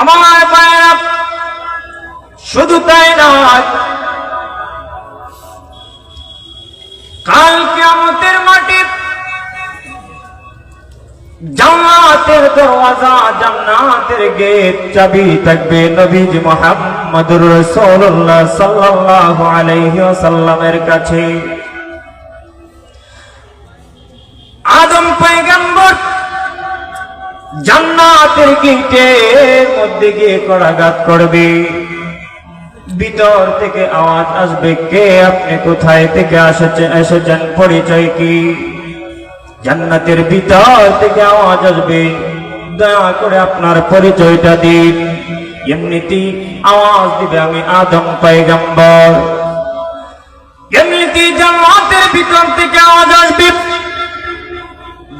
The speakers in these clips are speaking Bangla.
আমার পায়েরা শুধু তাই নয়, কাল কিয়ামতের মাটি জান্নাতের দরওয়াজা, জান্নাতের গেট চাবি থাকবে নবীজি মুহাম্মদুর রাসূলুল্লাহ সাল্লাল্লাহু আলাইহি ওয়াসাল্লামের কাছে। জান্নাতের গেটের মধ্যে গিয়ে করাঘাত করবে। ভিতর থেকে আওয়াজ আসবে, কে আপনি? কোথায় থেকে এসেছেন এসেছেন? পরিচয় কি? জান্নাতের ভিতর থেকে আওয়াজ আসবে, দয়া করে আপনার পরিচয়টা দিন। এমনিতেই আওয়াজ দিবে, আমি আদম পাইগাম্বর এমনিতেই জান্নাতের ভিতর থেকে আওয়াজ আসবে,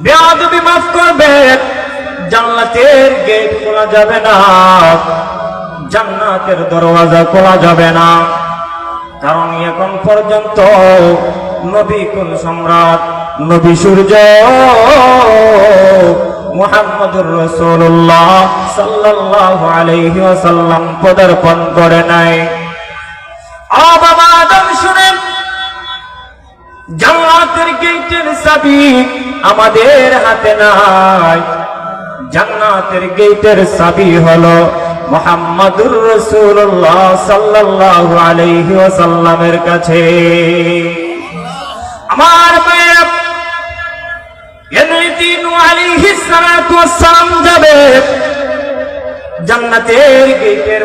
বেয়াদবি মাফ করবে জান্নাতের গেট খোলা যাবে না। জান্নাতের দরওয়াজা খোলা যাবে না। কারণ এখন পর্যন্ত নবী কোন সম্রাট? নবী সূর্য মুহাম্মদুর রাসূলুল্লাহ সাল্লাল্লাহু আলাইহি ওয়াসাল্লাম পদার্পণ করে নাই। আ বাবা আদম শুনেন, জান্নাতের গেটের চাবি আমাদের হাতে নাই। জান্নাতের গেটের চাবি হলো মোহাম্মদুর রসুল্লাহ সাল্লাল্লাহু আলাইহি ওয়াসাল্লামের কাছে। আমার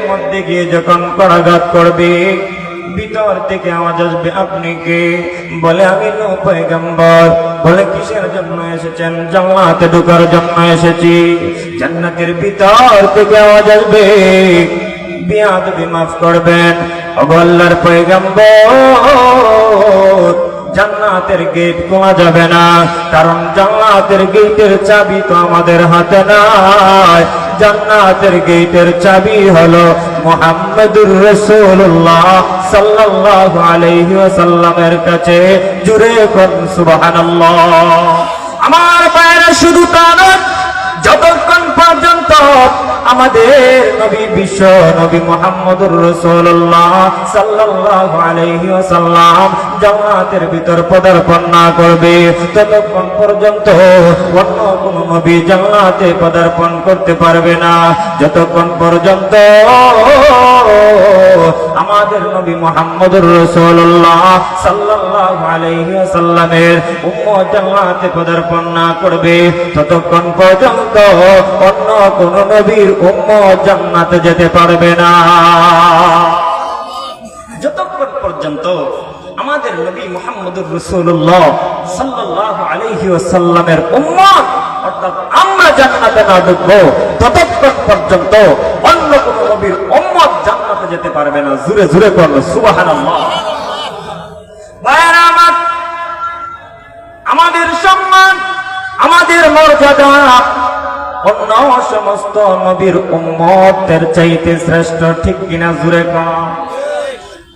মধ্যে গিয়ে যখন করবে, ভিতর থেকে আসবে, আপনি কে? বলে, আমি নো পয়গম্বর। বলে কিসের জন্য এসেছেন? জান্নাতে ঢোকার জন্য এসেছি। জান্নাতের ভিতর থেকে আওয়াজ আসবে। বিয়াদবি মাফ করবেন। অগল্লার পয়গম্বর জান্নাতের গেট খোলা যাবে না। কারণ জান্নাতের গেটের চাবি তো আমাদের হাতে নাই। জান্নাতের গেটের চাবি হলো মুহাম্মদুর রাসূলুল্লাহ সাল্লাল্লাহু আলাইহি ওয়াসাল্লামের কাছে। জুড়ে কোন সুবহানাল্লাহ। আমার পায়েরা শুধু তা নয়, যতক্ষণ পর্যন্ত আমাদের নবী বিশ্ব নবী মোহাম্মদুর রসুল্লাহ সাল্লাহ আলাইহি সাল্লাম জামাতের ভিতর পদার্পণ না করবে। ততক্ষণ পর্যন্ত অন্য কোন নবী জামাতে পদার্পণ করতে পারবে না। যতক্ষণ পর্যন্ত আমাদের নবী রসুল্লাহ জান্নাতে পদার্পণ না করবে। ততক্ষণ পর্যন্ত অন্য কোন নবীর জান্নাতে যেতে পারবে না। যতক্ষণ পর্যন্ত আমাদের নবী মুহাম্মদুর রাসূলুল্লাহ সাল্লাল্লাহু আলাইহি ওয়াসাল্লামের উম্মত, অর্থাৎ আমরা জান্নাতে না ঢুকবো, ততক্ষণ পর্যন্ত অন্য কোন নবীর উম্মত জান্নাতে যেতে পারবে না। জুরে জুরে করল আমার আমাদের সম্মান, আমাদের মর্যাদা অন্য সমস্ত নবীর উম্মতের চাইতে শ্রেষ্ঠ, ঠিক কিনা? জুড়ে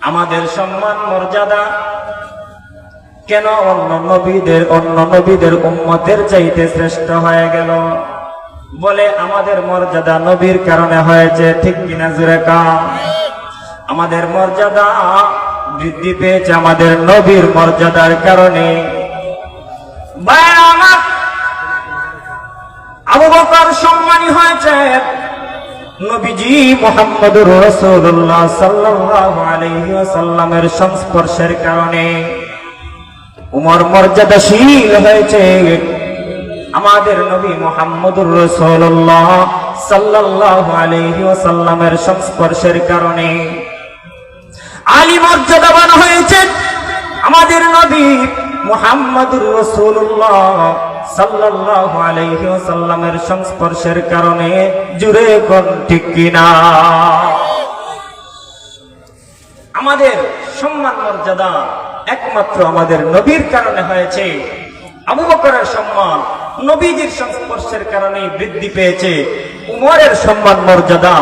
আমাদের সম্মান, মর্যাদা কেন অন্য নবীদের অন্য নবীদের উম্মতের চাইতে শ্রেষ্ঠ হয়ে গেল? বলে, আমাদের মর্যাদা নবীর কারণে হয়েছে। ঠিক কিনা জুড়ে আমাদের মর্যাদা বৃদ্ধি পেয়েছে আমাদের নবীর মর্যাদার কারণে। সম্মানী হয়েছে। নবীজি ওয়াসাল্লামের সংস্পর্শের কারণে উমর মর্যাদাশীল হয়েছে। আমাদের নবী মোহাম্মদুর রাসূলুল্লাহ সাল্লাল্লাহু আলাইহি ওয়াসাল্লামের সংস্পর্শের কারণে আলী মর্যাদাবান হয়েছে আমাদের নবী মুহাম্মদুর রসুল্লাহ সাল্লাল্লাহু আলাইহি ওয়াসাল্লামের সংস্পর্শের কারণে জুড়ে কোন ঠিক কিনা? আমাদের সম্মান মর্যাদা একমাত্র আমাদের নবীর কারণে হয়েছে। আবু বকরের সম্মান নবীজির সংস্পর্শের কারণে বৃদ্ধি পেয়েছে, উমরের সম্মান, মর্যাদা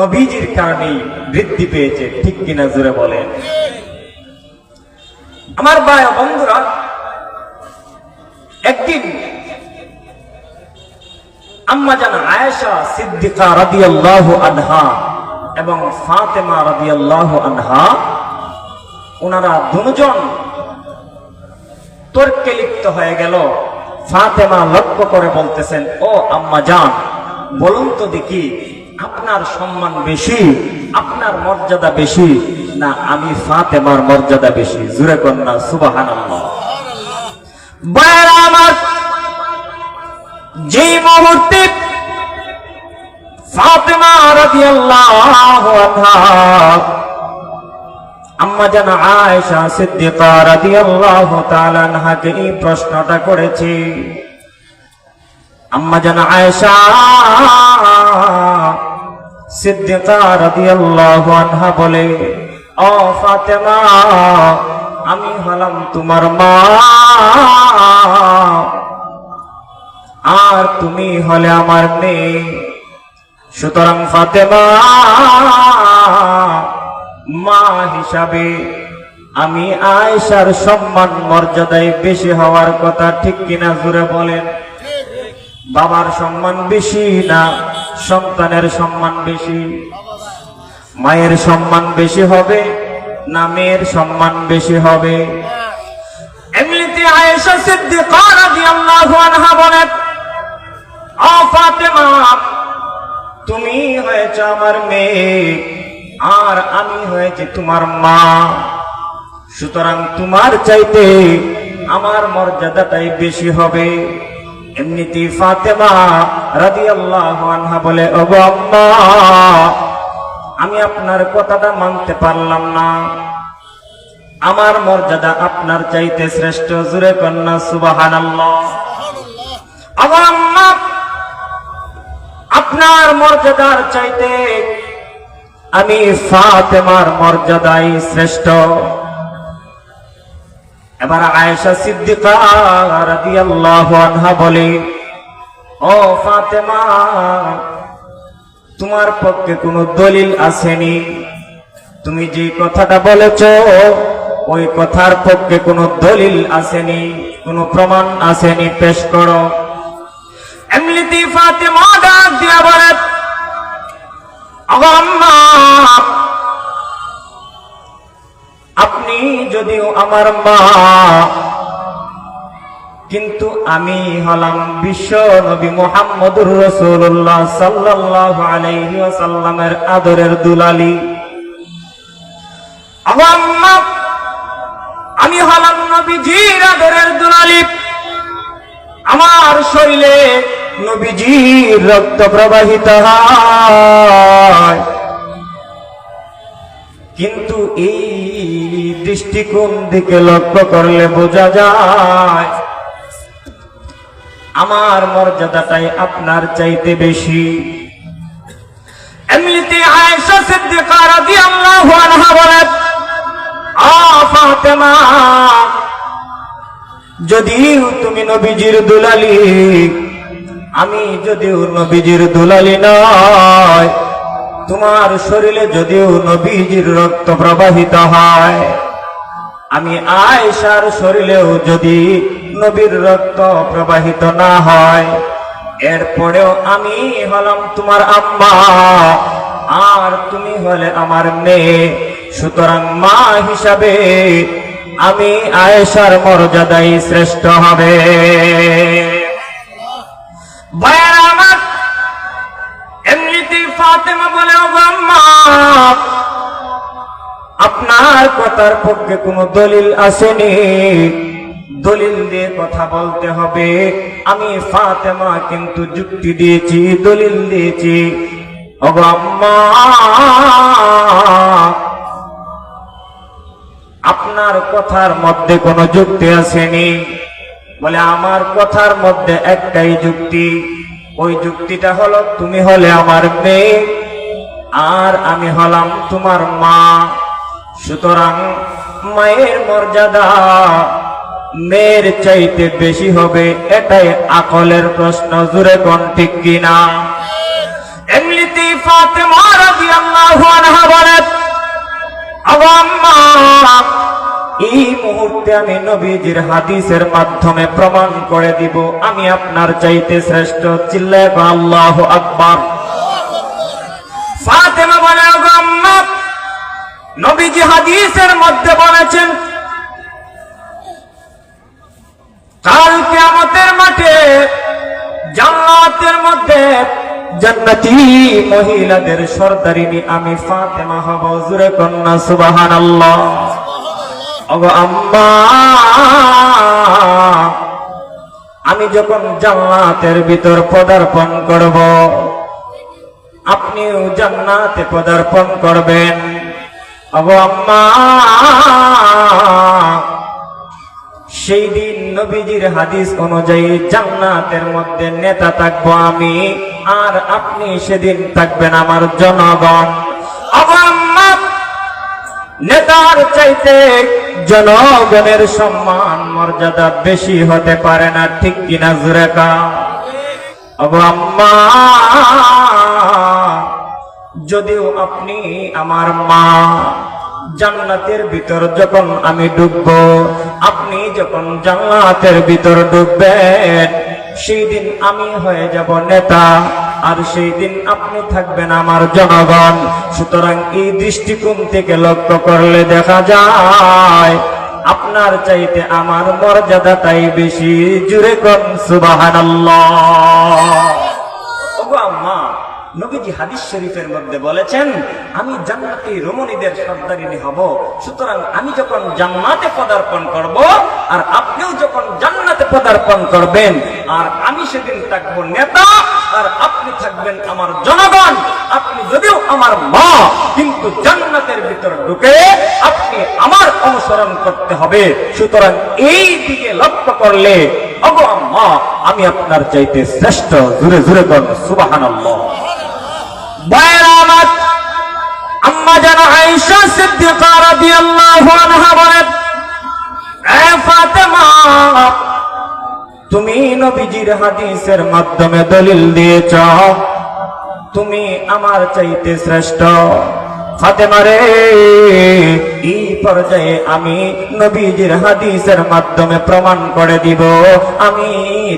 নবীজির কারণে বৃদ্ধি পেয়েছে, ঠিক কিনা জুড়ে বলেন। আমার ভাই বন্ধুরা, একদিন আম্মা জান আয়েশা সিদ্দিকা রাদিয়াল্লাহু আনহা এবং ফাতেমা রাদিয়াল্লাহু আনহা ওনারা দুজন তর্কে লিপ্ত হয়ে গেল। ফাতেমা লক্ষ্য করে বলতেছেন, ও আম্মা জান, বলুন তো দেখি, আপনার সম্মান বেশি, আপনার মর্যাদা বেশি, না আমি ফাতেমার মর্যাদা বেশি? জুরে কন্যা সুবাহান যে মুহূর্তে ফাতেমা রাদিয়াল্লাহু আনহা আম্মা জান আয়েশা সিদ্দিকা রাদিয়াল্লাহু তাআলা আনহাকে এই প্রশ্নটা করেছে। আম্মা জান আয়েশা সিদ্দিকা রাদিয়াল্লাহু আনহা বলে, ও ফাতেমা, আমি হলাম তোমার মা। আর তুমি হলে আমার মেয়ে। সুতরাং ফাতেমা মা হিসাবে আমি আয়েশার সম্মান মর্যাদায় বেশি হওয়ার কথা ঠিক কিনা জুড়ে বলেন। বাবার সম্মান বেশি না সন্তানের সম্মান বেশি? মায়ের সম্মান বেশি হবে না মেয়ের সম্মান বেশি হবে? এমনিতে আয়েশা সিদ্দিকা বলেন তুমি হয়েছ আমার মেয়ে। আর আমি হয়েছি তোমার মা। সুতরাং তোমার চাইতে আমার মর্যাদাটাই বেশি হবে। এমনিতে ফাতেমা রাদিয়াল্লাহু আনহা বলে আম্মা আমি আপনার কথাটা মানতে পারলাম না। আমার মর্যাদা আপনার চাইতে শ্রেষ্ঠ জুরে কন্যা সুবহানাল্লাহ। ওগো আম্মা আপনার মর্যাদার চাইতে আমি ফাতেমার মর্যাদাই শ্রেষ্ঠ। এবার আয়েশা সিদ্দিকা রাদিয়াল্লাহু বলে ও ফাতেমা তোমার পক্ষে কোনো দলিল আসেনি। তুমি যে কথাটা বলেছ ওই কথার পক্ষে কোনো দলিল আসেনি কোনো প্রমাণ আসেনি। পেশ করো। এমনিতে ফাতেমা ডাক দিয়া বলে "আগো আম্মা, আপনি যদিও আমার মা, কিন্তু আমি হলাম বিশ্ব নবী মোহাম্মদুর রসুল্লাহ সাল্লাল্লাহু আলাইহি ওয়াসাল্লামের আদরের দুলালি। আমি হলাম নবীজির আদরের দুলালি। আমার শরীরে নবীজির রক্ত প্রবাহিত হয়। কিন্তু এই দৃষ্টিকোণ দিকে লক্ষ্য করলে বোঝা যায়, আমার মর্যাদাটাই আপনার চাইতে বেশি। এমনিতে আয়েশা সিদ্দিকা রাদিয়াল্লাহু আনহা বলেন, আ ফাতেমা, যদিও তুমি নবীজির দুলালি আমি যদিও নবীজির দুলালি নয়, তোমার শরীরে যদিও নবীজির রক্ত প্রবাহিত হয়, আমি আয়েশার শরীরেও যদি নবীর রক্ত প্রবাহিত না হয়, এরপরেও আমি হলাম তোমার আম্মা, আর তুমি হলে আমার মেয়ে। সুতরাং মা হিসাবে আমি আয়েশার মর্যাদাই শ্রেষ্ঠ হবে। ভাইয়েরা আমার। ফাতেমা বলে, "ওগো আপনার কথার পক্ষে কোনো দলিল আসেনি। দলিল দিয়ে কথা বলতে হবে। আমি ফাতেমা কিন্তু যুক্তি দিয়েছি, দলিল দিয়েছি। আপনার কথার মধ্যে কোনো যুক্তি আসেনি। বলে, আমার কথার মধ্যে একটাই যুক্তি। ওই যুক্তিটা হলো, তুমি হলে আমার মেয়ে, আর আমি হলাম তোমার মা। সুতরাং মায়ের মর্যাদা মেয়ের চাইতে বেশি হবে, এটাই আকলের প্রশ্ন, জুড়ে কোন ঠিক কিনা? বলেন আম্মা এই মুহূর্তে আমি নবীজির হাদিসের মাধ্যমে প্রমাণ করে দিব, আমি আপনার চাইতে শ্রেষ্ঠ আল্লাহ আকবার। ফাতেমা বলে নবীজি হাদিসের মধ্যে বলেছেন, কাল কিয়ামতের মাঠে, জান্নাতের মধ্যে জান্নাতি মহিলাদের সর্দারিনী আমি ফাতেমা হব, জুরে কন্যা আম্মা আমি যখন জান্নাতের ভিতর পদার্পণ করব, আপনিও জান্নাতে পদার্পণ করবেন। সেই দিন নবীজির হাদিস অনুযায়ী জান্নাতের মধ্যে নেতা থাকব আমি, আর আপনি সেদিন থাকবেন আমার জনগণ। আম্মা নেতার চাইতে জনগণের সম্মান, মর্যাদা বেশি হতে পারে না, ঠিক কিনা জুরেকা যদিও আপনি আমার মা, জান্নাতের ভিতর যখন আমি ডুবব, আপনি যখন জান্নাতের ভিতর ডুববেন, সেই দিন আমি হয়ে যাব নেতা। আর সেই দিন আপনি থাকবেন আমার জনগণ। সুতরাং এই দৃষ্টিকোণ থেকে লক্ষ্য করলে দেখা যায়, আপনার চাইতে আমার মর্যাদাটাই বেশি। জুড়ে কন আম্মা নবীজি হাদিস শরীফের মধ্যে বলেছেন, আমি জান্নাতি রমণীদের সর্দারিনী হব। সুতরাং আমি যখন জান্নাতে পদার্পণ করব, আর আপনিও যখন জান্নাতে পদার্পণ করবেন, আর আমি সেদিন থাকব নেতা, আর আপনি থাকবেন আমার জনগণ, আপনি যদিও আমার মা, কিন্তু জান্নাতের ভিতর ঢুকে আপনি আমার অনুসরণ করতে হবে। সুতরাং এই দিকে লক্ষ্য করলে, অগো আমি আপনার চাইতে শ্রেষ্ঠ। জুড়ে জুড়ে করেন সুবাহানাল্লাহ। আমার আম্মা যেন আয়েশা সিদ্দিকা রাদিয়াল্লাহু আনহা বলেন, এ ফাতেমা, তুমি নবীজির হাদিসের মাধ্যমে দলিল দিয়েছ। তুমি আমার চাইতে শ্রেষ্ঠ। ফাতেমা রে এই পর্যায়ে আমি নবীজির হাদিসের মাধ্যমে প্রমাণ করে দিব। আমি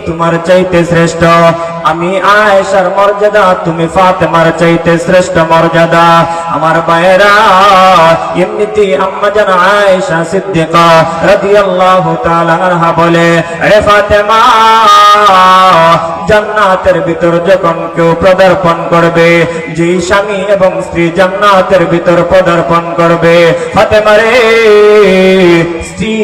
তোমার চাইতে শ্রেষ্ঠ। আমি আয়েশার মর্যাদা, তুমি ফাতেমার চাইতে শ্রেষ্ঠ মর্যাদা। আমার বায়েরা এমনিতে আম্মা জান আয়েশা সিদ্দিকা রাদিয়াল্লাহু তাআলা আনহা বলে, রে ফাতেমা, জান্নাতের ভিতর যখন কেউ পদার্পণ করবে যে স্বামী এবং স্ত্রী জান্নাতের ভিতর পদার্পণ করবে ফাতেমা পারে স্ত্রী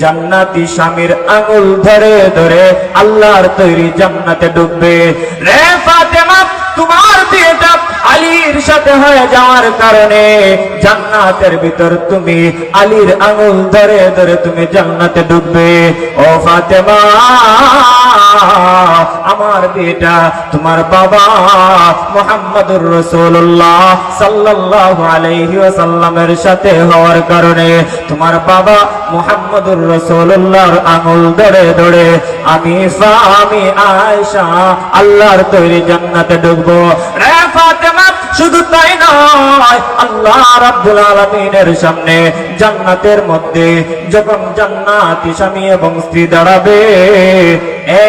জান্নাতি স্বামীর আঙুল ধরে ধরে আল্লাহর তৈরি জান্নাতে ডুববে। রে ফাতেমা, তোমার আলীর সাথে হয়ে যাওয়ার কারণে জান্নাতের ভিতর তুমি আলীর আঙুল ধরে ধরে তুমি জান্নাতে ডুববে। ও ফাতেমা, আমার বেটা, তোমার বাবা মোহাম্মদুর রসুল্লাহ সাল্লাল্লাহু আলাইহি ওয়াসাল্লামের সাথে হওয়ার কারণে তোমার বাবা মোহাম্মদুর রসুল্লাহর আঙুল ধরে ধরে আমি আমি আয়েশা, আল্লাহর তৈরি জান্নাতে ডুববো। রে ফাতেমা শুধু তাই নয় আল্লাহ রাব্বুল আলামিনের সামনে জান্নাতের মধ্যে যখন জান্নাতি স্বামী এবং স্ত্রী দাঁড়াবে,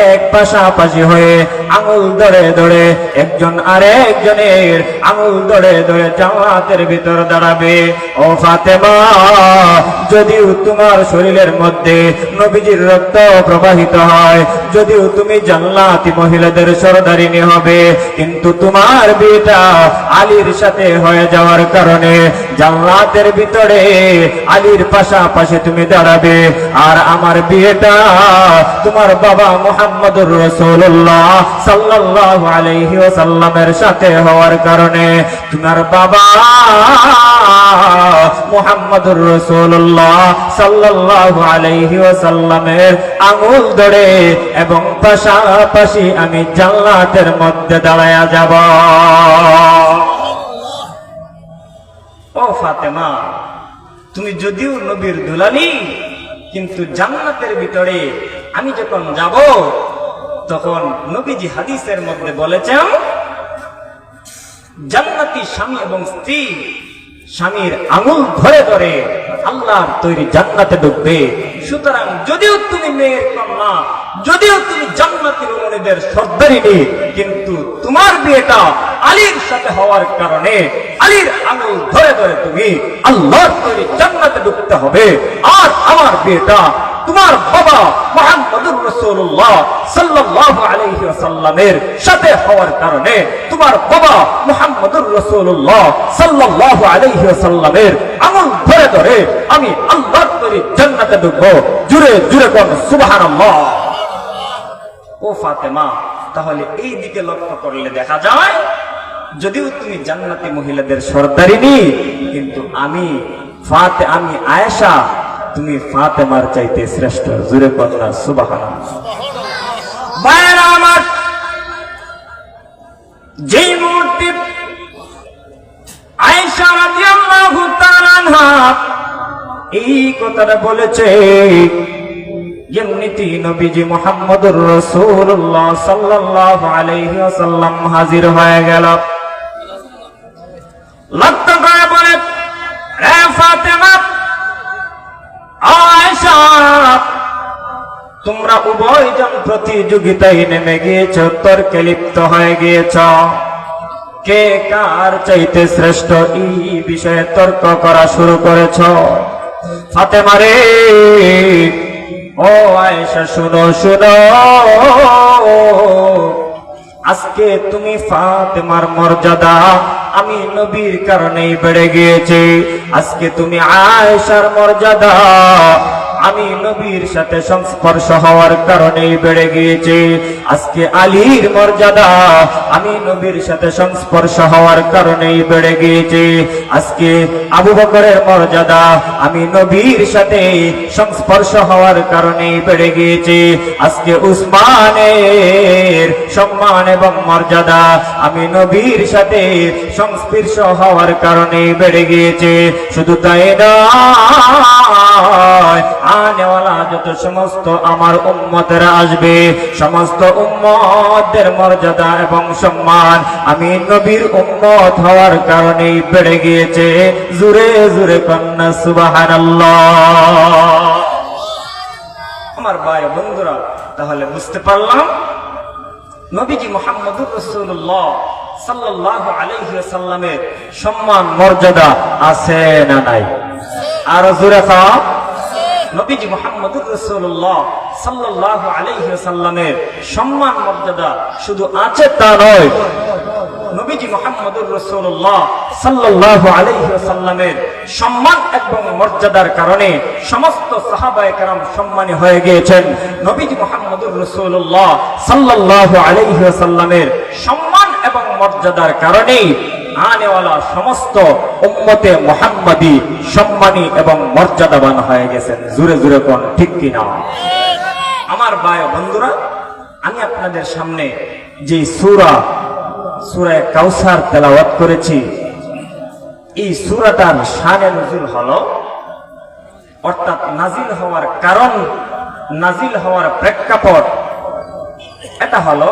এক পাশাপাশি হয়ে আঙুল ধরে ধরে একজন আরেকজনের আঙুল ধরে ধরে জান্নাতের ভিতর দাঁড়াবে। ও ফাতেমা, যদিও তোমার শরীরের মধ্যে নবীজির রক্ত প্রবাহিত হয়, যদিও তুমি জান্নাতি মহিলাদের সরদারিনী হবে, কিন্তু তোমার বিয়েটা আলীর সাথে হয়ে যাওয়ার কারণে জান্নাতের ভিতরে আলীর পাশাপাশি তুমি দাঁড়াবে। আর আমার বিয়েটা তোমার বাবা মোহাম্মদুর রসুল্লাহ সাল্লাল্লাহু আলাইহি ওয়াসাল্লামের সাথে হওয়ার কারণে তোমার বাবা মোহাম্মদুর রসুল্লাহ সাল্লাল্লাহু আলাইহি ওয়াসাল্লামের আঙুল ধরে এবং পাশাপাশি আমি জান্নাতের মধ্যে দাঁড়ায়া যাব। ও ফাতেমা তুমি যদিও নবীর দুলালি, কিন্তু জান্নাতের ভিতরে আমি যখন যাব, তখন নবীজি হাদিসের মধ্যে বলেছেন, জান্নাতি স্বামী এবং স্ত্রী স্বামীর আঙুল ধরে ধরে আল্লাহর তৈরি জান্নাতে ঢুকবে। সুতরাং যদিও তুমি মেয়ের কন্যা, যদিও তুমি জান্নাতি রমণীদের সর্দারিনী কিন্তু তোমার বিয়েটা আলীর সাথে হওয়ার কারণে আলীর আঙুল ধরে ধরে তুমি আল্লাহর তৈরি জান্নাতে ঢুকতে হবে। আর আমার বিয়েটা তোমার বাবা মোহাম্মদুর রসুল্লাহ সাল্লাল্লাহু আলাইহি ওয়াসাল্লামের সাথে হওয়ার কারণে তোমার বাবা মোহাম্মদুর রসুল্লাহ সাল্লাল্লাহু আলাইহি ওয়াসাল্লামের আঙুল ধরে ধরে আমি আল্লাহর তৈরি জান্নাতে ঢুকবো। জুড়ে জুড়ে কোন সুবহানাল্লাহ। ও ফাতেমা, তাহলে এই দিকে লক্ষ্য করলে দেখা যায় যদিও তুমি জান্নাতি মহিলাদের সর্দারিনী, কিন্তু আমি ফাতে, আমি আয়েশা, তুমি ফাতেমার চাইতে শ্রেষ্ঠ। জুরে কন্যা যেই মুহূর্তে এই কথাটা বলেছে এমনিতেই নবীজি মোহাম্মদুর রসুল্লাহ আলাইহি হাজির হয়ে গেল। লক্ষ্য করে বলে তোমরা উভয়জন প্রতিযোগিতায় নেমে গিয়েছ, তর্কে লিপ্ত হয়ে গিয়েছ। কে কার চাইতে শ্রেষ্ঠ এই বিষয়ে তর্ক করা শুরু করেছ? ফাতেমারে ও আয়েশা, শুনো শুনো আজকে তুমি ফাতেমার মর্যাদা আমি নবীর কারণেই বেড়ে গিয়েছে। আজকে তুমি আয়েশার মর্যাদা আমি নবীর সাথে সংস্পর্শ হওয়ার কারণে বেড়ে গিয়েছে। আজকে আলীর মর্যাদা, আমি নবীর সাথে সংস্পর্শ হওয়ার কারণেই বেড়ে গিয়েছে। আজকে আবু বকরের মর্যাদা, আমি নবীর সাথে সংস্পর্শ হওয়ার কারণেই বেড়ে গিয়েছে। আজকে উসমানের সম্মান এবং মর্যাদা, আমি নবীর সাথে সংস্পর্শ হওয়ার কারণেই বেড়ে গিয়েছে। শুধু তাই নয় আনেওয়ালা যত সমস্ত আমার উম্মতেরা আসবে, সমস্ত উম্মতের মর্যাদা এবং সম্মান আমি নবীর উম্মত হওয়ার কারণেই বেড়ে গিয়েছে। জুরে জুরে কন্যা সুবাহান আমার ভাই বন্ধুরা, তাহলে বুঝতে পারলাম? নবীজি মোহাম্মদুর রসুল্লাহ সাল্লাহ আলহিসাল্লামের সম্মান, মর্যাদা আছে না নাই? আরও জোরে খাওয়া নবীজি মোহাম্মদুর রসুল্লাহ সাল্লাহ আলহিসাল্লামের সম্মান মর্যাদা শুধু আছে তা নয়। নবীজি মোহাম্মদুর রসুল্লাহ সাল্লাহ আলহিসাল্লামের সম্মান এবং মর্যাদার কারণে সমস্ত সাহাবায় কারাম সম্মানী হয়ে গিয়েছেন। নবীজি মোহাম্মদুর রসুল্লাহ সাল্লাহ আলহিসাল্লামের সম্মান এবং মর্যাদার কারণেই আনেওয়ালা সমস্ত উম্মতে মোহাম্মদী সম্মানী এবং মর্যাদাবান হয়ে গেছেন। জুড়ে জুড়ে কোন ঠিক কিনা? আমার ভাই বন্ধুরা, আমি আপনাদের সামনে যে সুরা সুরায় কাউসার তেলাওয়াত করেছি, এই সুরাটার শানে নজুল হলো, অর্থাৎ নাজিল হওয়ার কারণ নাজিল হওয়ার প্রেক্ষাপট, এটা হলো,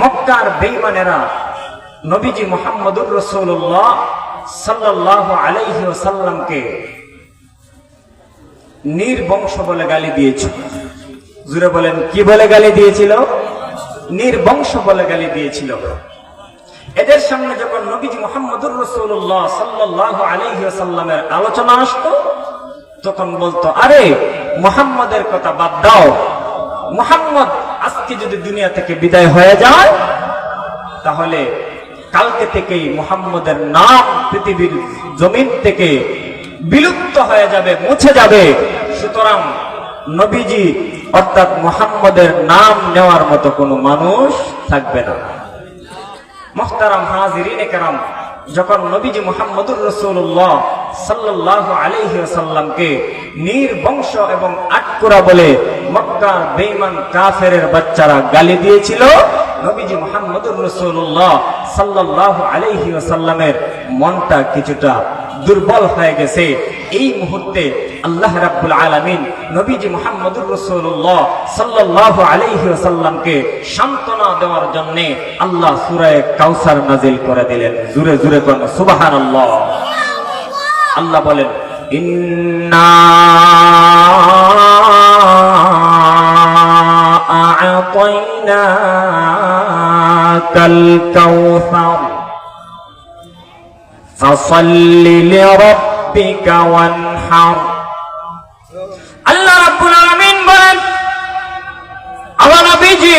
মক্কার বেইমানেরা নবীজি মোহাম্মদুর রসুল্লাহ সাল্লাহ আলাইহি সাল্লামকে নির্বংশ বলে গালি দিয়েছিল। জুড়ে বলেন, কি বলে গালি দিয়েছিল? নির্বংশ বলে গালি দিয়েছিল। এদের সামনে যখন নবীজি মোহাম্মদুর রসুল্লাহ সাল্লাহ আলাইহি সাল্লামের আলোচনা আসতো, তখন বলতো, আরে, মোহাম্মদের কথা বাদ দাও। মোহাম্মদ আজকে যদি দুনিয়া থেকে বিদায় হয়ে যায়, তাহলে কালকে থেকেই মোহাম্মদের নাম পৃথিবীর জমিন থেকে বিলুপ্ত হয়ে যাবে, মুছে যাবে। সুতরাং নবীজি, অর্থাৎ মোহাম্মদের নাম নেওয়ার মতো কোনো মানুষ থাকবে না। মোহতারাম হাজিরিন কেরাম, যখন নবীজি মোহাম্মদুর রসুল্লাহ সাল্লাহ আলহি সাল্লামকে নির্বংশ এবং আটকুরা বলে মক্কার বেইমান কাফের বাচ্চারা গালি দিয়েছিল, নবীজি মোহাম্মদুর রসুল্লাহ সাল্লাহ মনটা কিছুটা দুর্বল হয়ে গেছে। এই মুহূর্তে আল্লাহ রাব্বুল আলামিন নবীজি মুহাম্মদুর রাসূলুল্লাহ সাল্লাল্লাহু আলাইহি ওয়াসাল্লামকে দেওয়ার জন্য আল্লাহ সূরা কাউসার নাজিল করে দিলেন। জুরে জুরে কোন সুবহানাল্লাহ। আল্লাহ বলেন, ইন্না আ'তাইনাকাল কাউসার فصل لربك وانحر আল্লাহ রাব্বুল আলামিন বলেন আমার নবীজি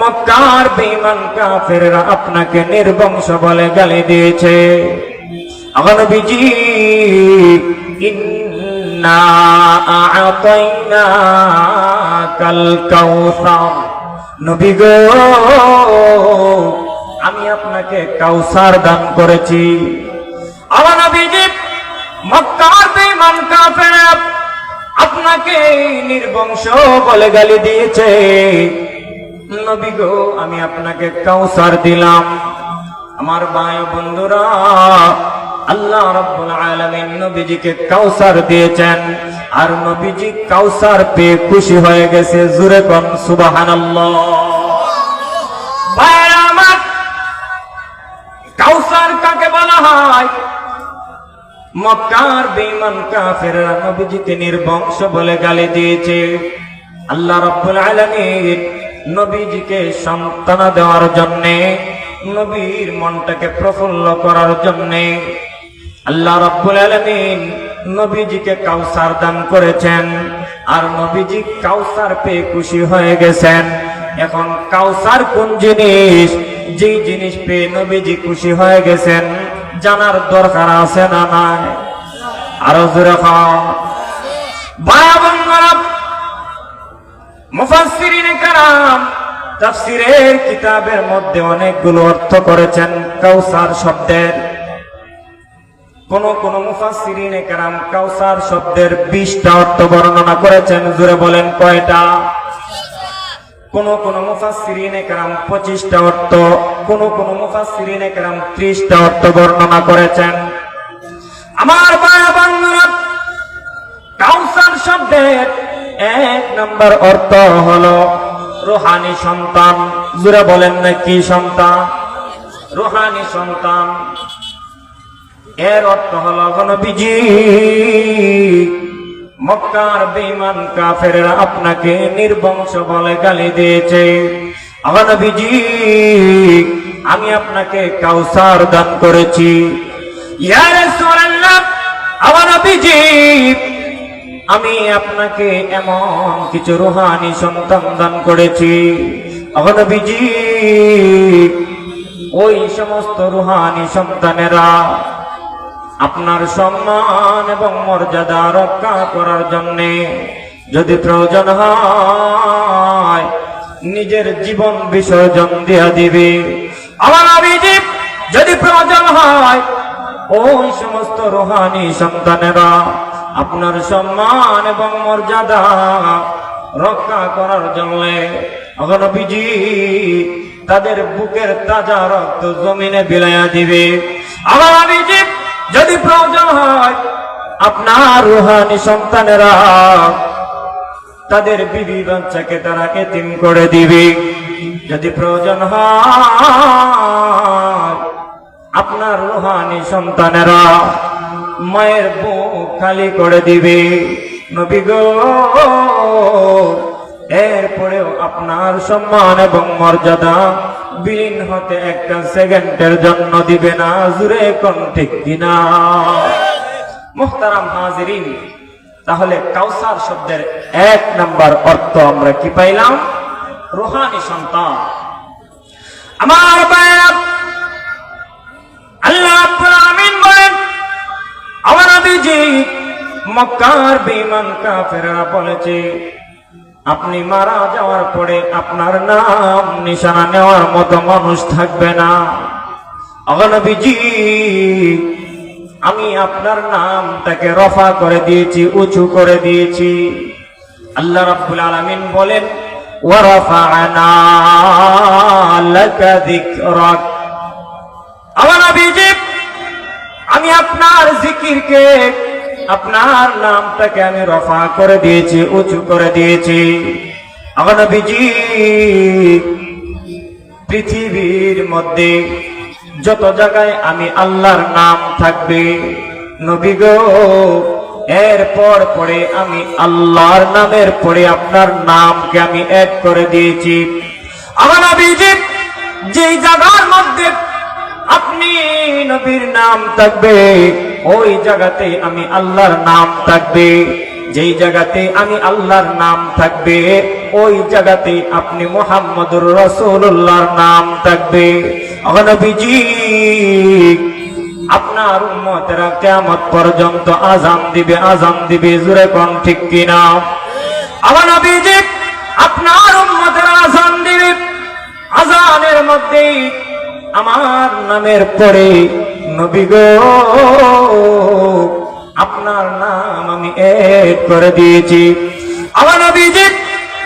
মক্কার বেঈমান কাফেররা আপনাকে নির্বংশ বলে গালি দিয়েছে আমার নবীজি ইন্না আ'তাইনা কাল কাউসার নবী গো, আমি আপনাকে কাউসার দান করেছি। আমার নবীজি মক্কার আপনাকে নির্বংশ বলে গালি দিয়েছে। নবী গো, আমি আপনাকে কাউসার দিলাম। আমার ভাই বন্ধুরা, আল্লাহ রাব্বুল আলামিন নবীজিকে কাউসার দিয়েছেন। আর নবীজি কাউসার পেয়ে খুশি হয়ে গেছে, জুরে কোন আমার, কাউসার কাকে বলা হয়? মক্কার বেঈমান কাফেররা নবীজিকে নির্বংশ বলে গালি দিয়েছে। আল্লাহ রাব্বুল আলামিন নবীজিকে সন্তান দেওয়ার জন্য, নবীর মনটাকে প্রফুল্ল করার জন্য, আল্লাহ রাব্বুল আলামিন নবীজিকে কাউসার দান করেছেন। আর নবীজি কাউসার পেয়ে খুশি হয়ে গেছেন। এখন কাউসার কোন জিনিস? যেই জিনিস পেয়ে নবীজি খুশি হয়ে গেছেন, জানার দরকার আছে না নাই? আরও জোরে খাও। মুফাসসিরিনে কারাম কিতাবের মধ্যে অনেকগুলো অর্থ করেছেন কাউসার শব্দের। কোন কোন মুফাসসিরিনে কারাম কাউসার শব্দের 20টা অর্থ বর্ণনা করেছেন। জোরে বলেন কয়টা? কোন কোন মুফাসসিরিনে কেরাম 25টা অর্থ, কোন কোন মুফাসসিরিনে কেরাম 30টা অর্থ বর্ণনা করেছেন। আমার কাউসার শব্দের এক নম্বর অর্থ হলো রোহানি সন্তান। জুড়ে বলেন না কি সন্তান? রোহানি সন্তান। এর অর্থ হলো গণবিজি মক্কার বেঈমান কাফেররা আপনাকে নির্বংশ বলে গালি দিয়েছে। নবীজি আমি আপনাকে কাউসার দান করেছি। আমি আপনাকে এমন কিছু রুহানি সন্তান দান করেছি। নবীজি ওই সমস্ত রুহানি সন্তানেরা আপনার সম্মান এবং মর্যাদা রক্ষা করার জন্য যদি প্রয়োজন হয়, নিজের জীবন বিসর্জন দিয়া দিবে। আমার অভিজিৎ যদি প্রয়োজন হয়, ওই সমস্ত রোহানি সন্তানেরা আপনার সম্মান এবং মর্যাদা রক্ষা করার জন্য অগণবিজি তাদের বুকের তাজা রক্ত জমিনে বিলাইয়া দিবে। আমার অভিজিৎ যদি প্রয়োজন হয়, আপনার রুহানি সন্তানেরা তাদের বিবি বাচ্চাকে তারা এতিম করে দিবে। যদি প্রয়োজন হয়, আপনার রুহানি সন্তানেরা মায়ের বুক খালি করে দিবে। নবী গো এরপরেও আপনার সম্মান এবং মর্যাদা বিলীন হতে একটা সেকেন্ডের জন্য দিবে না, জুড়ে কোন ঠিক কিনা? মুহতারাম হাজিরিন, তাহলে কাউসার শব্দের এক নাম্বার অর্থ আমরা কি পাইলাম? রোহানি সন্তান। আমার আল্লাহ আমিন বলেন, আমার মক্কার বেঈমান কাফেররা বলেছে আপনি মারা যাওয়ার পরে আপনার নাম, নিশানা নেওয়ার মতো মানুষ থাকবে না। অগনবীজি আমি আপনার নামটাকে রফা করে দিয়েছি, উঁচু করে দিয়েছি। আল্লাহ রাব্বুল আলামিন বলেন ওয়ারাফা'না লাকা যিকরাক। আমার নবীজি, আমি আপনার জিকিরকে আপনার নামটাকে আমি রফা করে দিয়েছি, উঁচু করে দিয়েছি। আমার নবীজি, পৃথিবীর মধ্যে যত জায়গায় আমি আল্লাহর নাম থাকবে, নবী গো, এরপর পরে আমি আল্লাহর নামের পরে আপনার নামকে আমি এক করে দিয়েছি। আমার নবীজি, যেই জায়গার মধ্যে আপনি নবীর নাম থাকবে। ওই জায়গাতে আমি আল্লাহর নাম থাকবে। যেই জায়গাতে আমি আল্লাহর নাম থাকবে, ওই জায়গাতে আপনি মোহাম্মদুর রসুল্লাহর নাম থাকবে। অগনবীজি আপনার উম্মতেরা কেমত পর্যন্ত আজান দিবে আজান দিবে জুড়ে কোন ঠিক কিনা? আমার নবীজি, আপনার উম্মতেরা আজান দিবে। আজানের মধ্যে আমার নামের পরে নবী গো, আপনার নাম আমি এড করে দিয়েছি। আমার নবীজি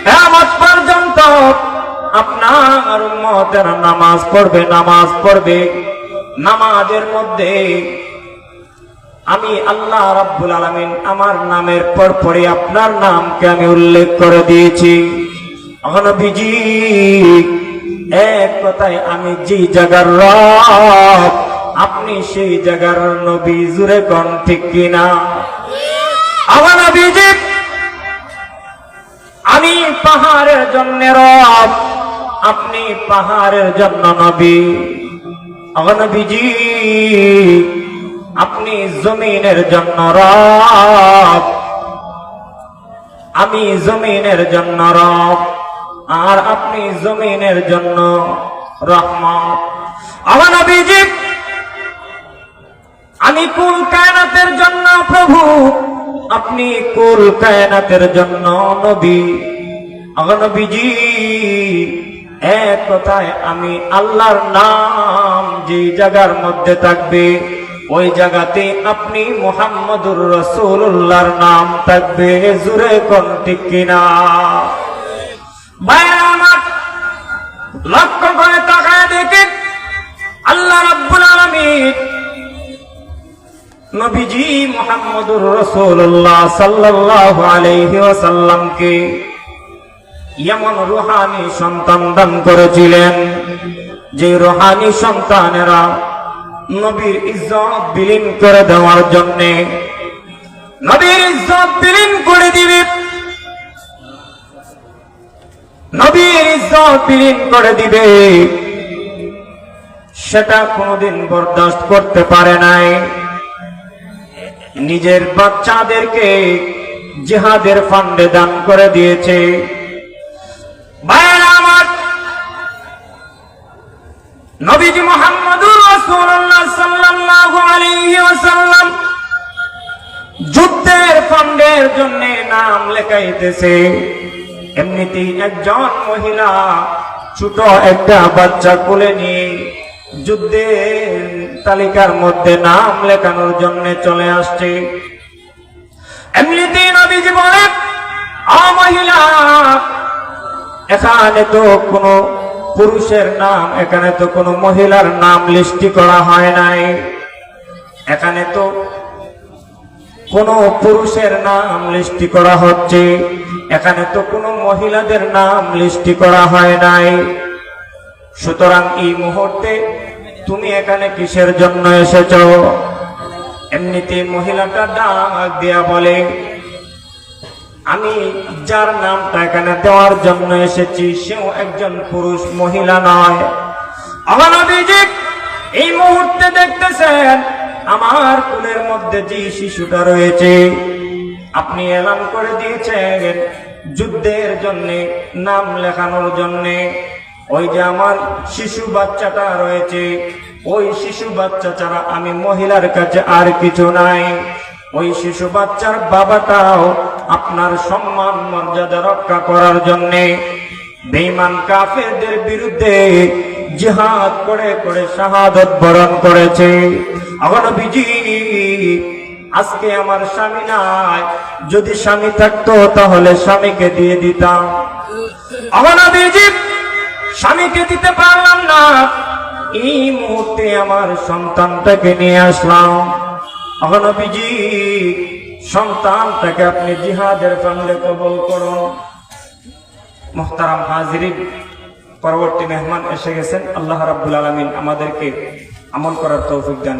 কেমত পর্যন্ত আপনার উম্মতেরা নামাজ পড়বে নামাজ পড়বে। নামাজের মধ্যে আমি আল্লাহ রাব্বুল আলামিন আমার নামের পর পরে আপনার নামকে আমি উল্লেখ করে দিয়েছি। অনবিজি এক কথায় আমি যে জায়গার রব, আপনি সেই জায়গার নবী জুড়ে কন ঠিক কিনা? আমার নবীজি, আমি পাহাড়ের জন্য রব, আপনি পাহাড়ের জন্য নবী। অগনবীজি আপনি জমিনের জন্য রব, আমি জমিনের জন্য রব। আর আপনি জমিনের জন্য রহমত। আমি কুল কায়নাতের জন্য প্রভু, আপনি কুল কায়নাতের জন্য নবী। অগনবীজি এক কথায় আমি আল্লাহর নাম যে জায়গার মধ্যে থাকবে, ওই জায়গাতে আপনি মোহাম্মদুর রসুল্লাহর নাম থাকবে জুরে কোন ঠিক কিনা। লক্ষ্য করে তাকায় দেখে আল্লাহ নবীজি মোহাম্মদুর এমন রুহানি সন্তান দান করেছিলেন যে রুহানি সন্তানেরা নবীর ইজ্জত বিলীন করে দেওয়ার জন্য নবীর ইজ্জত বিলীন করে দিবে। নবীর ইজ্জত বিলীন করে দিবে। সেটা কোনোদিন বরদাস্ত করতে পারে নাই। নিজের বাচ্চাদেরকে জিহাদের ফান্ডে দান করে দিয়েছে। যুদ্ধের ফান্ডের জন্য নাম লেখাইতেছে। এমনিতেই একজন মহিলা ছোট একটা বাচ্চা কোলে নিয়ে যুদ্ধের তালিকার মধ্যে নাম লেখানোর জন্য চলে আসছে। এমনিতেই নবীজি বলে আ মহিলা, এখানে তো কোনো পুরুষের নাম, এখানে তো কোনো মহিলার নাম লিস্টি করা হয় নাই। এখানে তো কোনো পুরুষের নাম লিস্টি করা হচ্ছে। এখানে তো কোনো মহিলাদের নাম লিস্টি করা হয় নাই। সুতরাং এই মুহূর্তে তুমি এখানে কিসের জন্য এসেছ? এমনিতে মহিলাটা ডাক দেয়া বলে, আমি যার নামটা এখানে দেওয়ার জন্য এসেছি, সেও একজন পুরুষ মহিলা নয়। আমার এই মুহূর্তে দেখতেছেন আমার কুলের মধ্যে যে শিশুটা রয়েছে, আপনি এলান করে দিয়েছেন যুদ্ধের জন্যে, নাম লেখানোর জন্যে। ওই যে আমার শিশু বাচ্চাটা রয়েছে, ওই শিশু বাচ্চা ছাড়া আমি মহিলার কাছে আর কিছু নাই। ওই শিশু বাচ্চার বাবাটাও আপনার সম্মান, মর্যাদা রক্ষা করার জন্যে। বেঈমান কাফেরদের বিরুদ্ধে জিহাদ করে করে শাহাদত বরণ করেছে। অগণবিজি আজকে আমার স্বামী নাই। যদি স্বামী থাকতো তাহলে স্বামীকে দিয়ে দিতাম। অগণবিজি স্বামীকে দিতে পারলাম না। এই মুহূর্তে আমার সন্তানটাকে নিয়ে আসলাম। অগণবিজি সন্তানটাকে আপনি জিহাদের ফান্ডে কবল করুন। মোহতারাম হাজিরিন পরবর্তী মেহমান এসে গেছেন। আল্লাহ রাবুল আলমিন আমাদেরকে আমল করার তৌফিক দান